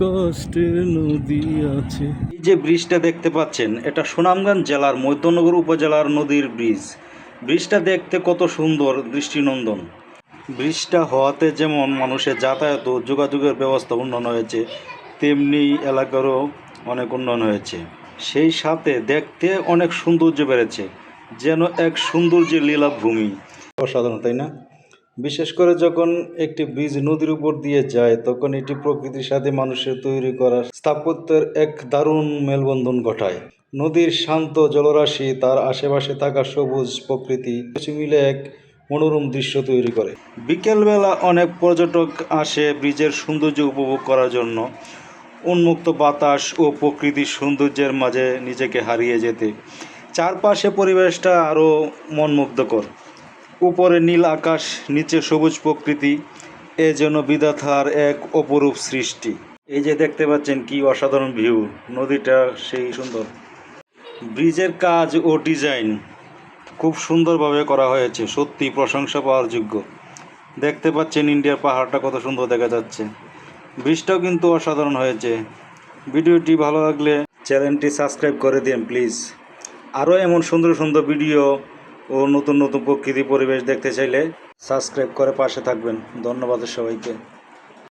কষ্টের নদী আছে। এই যে ব্রিজটা দেখতে পাচ্ছেন, এটা সুনামগঞ্জ জেলার মধ্যনগর উপজেলার নদীর ব্রিজ। ব্রিজটা দেখতে কত সুন্দর, দৃষ্টিনন্দন। ব্রিজটা হওয়াতে যেমন মানুষের যাতায়াত ও যোগাযোগের ব্যবস্থা উন্নয়ন হয়েছে, তেমনি এলাকারও অনেক উন্নয়ন হয়েছে। সেই সাথে দেখতে অনেক সৌন্দর্য বেড়েছে, যেন এক সৌন্দর্যের লীলাভূমি। অসাধারণ, তাই না? বিশেষ করে যখন একটি ব্রিজ নদীর উপর দিয়ে যায়, তখন এটি প্রকৃতির সাথে মানুষের তৈরি করা স্থাপত্যের এক দারুণ মেলবন্ধন ঘটায়। নদীর শান্ত জলরাশি তার আশেপাশে থাকা সবুজ প্রকৃতি কিছু মিলে এক মনোরম দৃশ্য তৈরি করে। বিকেলবেলা অনেক পর্যটক আসে ব্রিজের সৌন্দর্য উপভোগ করার জন্য। উন্মুক্ত বাতাস ও প্রকৃতির সৌন্দর্যের মাঝে নিজেকে হারিয়ে যেতে। চারপাশে পরিবেশটা আরও মনমুগ্ধকর। উপরে নীল আকাশ, নিচে সবুজ প্রকৃতি, এ যেন বিধাতার এক অপরূপ সৃষ্টি। এই যে দেখতে পাচ্ছেন কি অসাধারণ ভিউ, নদীটা সেই সুন্দর। ব্রিজের কাজ ও ডিজাইন খুব সুন্দরভাবে করা হয়েছে, সত্যি প্রশংসা পাওয়ার যোগ্য। দেখতে পাচ্ছেন ইন্ডিয়ার পাহাড়টা কত সুন্দর দেখা যাচ্ছে। ব্রিজটাও কিন্তু অসাধারণ হয়েছে। ভিডিওটি ভালো লাগলে চ্যানেলটি সাবস্ক্রাইব করে দিন, প্লিজ। আরও এমন সুন্দর সুন্দর ভিডিও ও নতুন নতুন প্রকৃতি পরিবেশ দেখতে চাইলে সাবস্ক্রাইব করে পাশে থাকবেন। ধন্যবাদ সবাইকে।